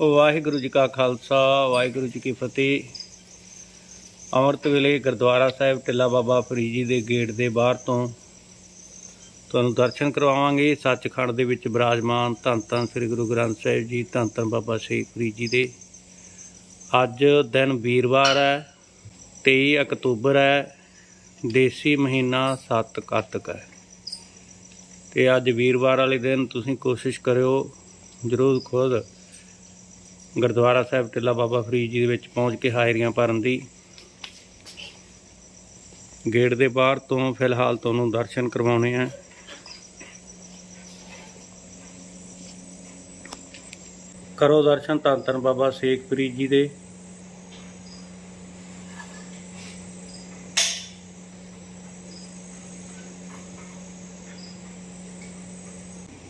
ਵਾਹਿਗੁਰੂ ਜੀ ਕਾ ਖਾਲਸਾ, ਵਾਹਿਗੁਰੂ ਜੀ ਕੀ ਫਤਿਹ। ਅੰਮ੍ਰਿਤ ਵੇਲੇ ਗੁਰਦੁਆਰਾ ਸਾਹਿਬ ਟਿੱਲਾ ਬਾਬਾ ਫਰੀਦ ਜੀ ਦੇ ਗੇਟ ਦੇ ਬਾਹਰ ਤੋਂ ਤੁਹਾਨੂੰ ਦਰਸ਼ਨ ਕਰਵਾਵਾਂਗੇ। ਸੱਚਖੰਡ ਦੇ ਵਿੱਚ ਬਿਰਾਜਮਾਨ ਧੰਨ ਧੰਨ ਸ੍ਰੀ ਗੁਰੂ ਗ੍ਰੰਥ ਸਾਹਿਬ ਜੀ, ਧੰਨ ਧੰਨ ਬਾਬਾ ਸ਼ੇਖ ਫਰੀਦ ਜੀ ਦੇ। ਅੱਜ ਦਿਨ ਵੀਰਵਾਰ ਹੈ 23 ਅਕਤੂਬਰ ਹੈ, ਦੇਸੀ ਮਹੀਨਾ 7 ਕਾਤਕ ਹੈ। ਤੇ ਅੱਜ ਵੀਰਵਾਰ ਵਾਲੇ ਦਿਨ ਤੁਸੀਂ ਕੋਸ਼ਿਸ਼ ਕਰਿਓ, ਜ਼ਰੂਰ ਖੁਦ ਗੁਰਦੁਆਰਾ ਸਾਹਿਬ ਟਿੱਲਾ ਬਾਬਾ ਫਰੀਦ ਜੀ ਦੇ ਵਿੱਚ ਪਹੁੰਚ ਕੇ ਹਾਜ਼ਰੀਆਂ ਭਰਨ ਦੀ। ਗੇਟ ਦੇ ਬਾਹਰ ਤੋਂ ਫਿਲਹਾਲ ਤੁਹਾਨੂੰ ਦਰਸ਼ਨ ਕਰਵਾਉਣੇ ਆ। ਕਰੋ ਦਰਸ਼ਨ ਧੰਨ ਧੰਨ ਬਾਬਾ ਸ਼ੇਖ ਫਰੀਦ ਜੀ ਦੇ।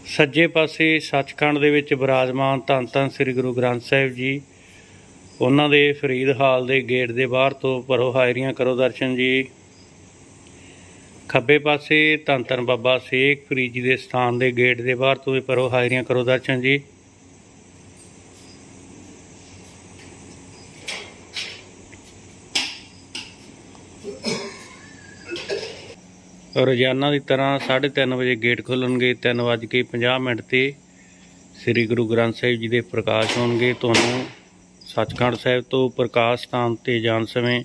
ਸੱਜੇ ਪਾਸੇ ਸੱਚਖੰਡ ਦੇ ਵਿੱਚ ਬਿਰਾਜਮਾਨ ਧੰਨ ਧੰਨ ਸ੍ਰੀ ਗੁਰੂ ਗ੍ਰੰਥ ਸਾਹਿਬ ਜੀ, ਉਹਨਾਂ ਦੇ ਫਰੀਦ ਹਾਲ ਦੇ ਗੇਟ ਦੇ ਬਾਹਰ ਤੋਂ ਭਰੋ ਹਾਜ਼ਰੀਆਂ ਕਰੋ ਦਰਸ਼ਨ ਜੀ। ਖੱਬੇ ਪਾਸੇ ਧੰਨ ਧੰਨ ਬਾਬਾ ਸ਼ੇਖ ਫਰੀਦ ਜੀ ਦੇ ਸਥਾਨ ਦੇ ਗੇਟ ਦੇ ਬਾਹਰ ਤੋਂ ਵੀ ਭਰੋ ਹਾਜ਼ਰੀਆਂ ਕਰੋ ਦਰਸ਼ਨ ਜੀ। ਰੋਜ਼ਾਨਾ ਦੀ ਤਰ੍ਹਾਂ 3:30 ਵਜੇ ਗੇਟ ਖੁੱਲਣਗੇ 3:50 ਮਿੰਟ ਤੇ ਸ੍ਰੀ ਗੁਰੂ ਗ੍ਰੰਥ ਸਾਹਿਬ ਜੀ ਦੇ ਪ੍ਰਕਾਸ਼ ਹੋਣਗੇ। ਤੁਹਾਨੂੰ ਸੱਚਖੰਡ ਸਾਹਿਬ ਤੋਂ ਪ੍ਰਕਾਸ਼ ਸਥਾਨ ਤੇ ਜਾਣ ਸਮੇਂ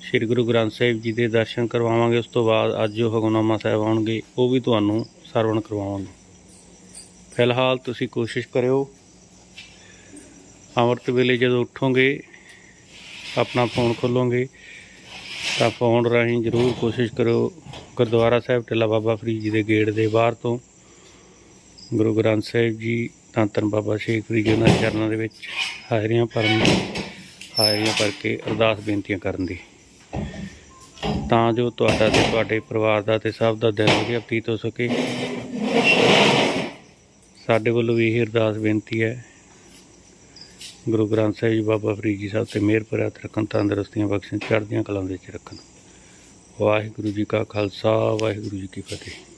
ਸ੍ਰੀ ਗੁਰੂ ਗ੍ਰੰਥ ਸਾਹਿਬ ਜੀ ਦੇ ਦਰਸ਼ਨ ਕਰਵਾਵਾਂਗੇ। ਉਸ ਤੋਂ ਬਾਅਦ ਅੱਜ ਜੋ ਹਗਨਾਮਾ ਸਾਹਿਬ ਆਉਣਗੇ, ਉਹ ਵੀ ਤੁਹਾਨੂੰ ਸਰਵਣ ਕਰਵਾਵਾਂਗੇ। ਫਿਲਹਾਲ ਤੁਸੀਂ ਕੋਸ਼ਿਸ਼ ਕਰਿਓ, ਅੰਮ੍ਰਿਤ ਵੇਲੇ ਜਦੋਂ ਉੱਠੋਗੇ, ਆਪਣਾ ਫੋਨ ਖੋਲੋਗੇ। ਤਾਂ ਫੋਨ ਰਾਹੀਂ ਜ਼ਰੂਰ ਕੋਸ਼ਿਸ਼ ਕਰੋ ਗੁਰਦੁਆਰਾ ਸਾਹਿਬ ਟਿੱਲਾ ਬਾਬਾ ਫਰੀਦ ਜੀ ਦੇ ਗੇਟ ਦੇ ਬਾਹਰ ਤੋਂ ਗੁਰੂ ਗ੍ਰੰਥ ਸਾਹਿਬ ਜੀ, ਤਾਂ ਧੰਨ ਬਾਬਾ ਸ਼ੇਖ ਫਰੀਦ ਜੀ ਉਹਨਾਂ ਦੇ ਚਰਨਾਂ ਦੇ ਵਿੱਚ ਹਾਜ਼ਰੀਆਂ ਭਰਨ ਹਾਜ਼ਰੀਆਂ ਭਰ ਕੇ ਅਰਦਾਸ ਬੇਨਤੀਆਂ ਕਰਨ ਦੀ। ਤਾਂ ਜੋ ਤੁਹਾਡਾ ਤੇ ਤੁਹਾਡੇ ਪਰਿਵਾਰ ਦਾ ਤੇ ਸਭ ਦਾ ਦਿਨ ਵਧੀਆ ਬਤੀਤ ਹੋ ਸਕੇ। ਸਾਡੇ ਵੱਲੋਂ ਵੀ ਇਹ ਅਰਦਾਸ ਬੇਨਤੀ ਹੈ। ਗੁਰੂ ਗ੍ਰੰਥ ਸਾਹਿਬ ਜੀ ਬਾਬਾ ਫਰੀਦ ਜੀ ਸਾਹਿਬ ਤੇ ਮਿਹਰ ਭਰਿਆ ਰੱਖਣ ਤੰਦਰੁਸਤੀਆਂ ਬਖਸ਼ਣ ਚੜ੍ਹਦੀਆਂ ਕਲਾਂ ਵਿੱਚ ਰੱਖਣ। ਵਾਹਿਗੁਰੂ ਜੀ ਕਾ ਖਾਲਸਾ, ਵਾਹਿਗੁਰੂ ਜੀ ਕੀ ਫਤਿਹ।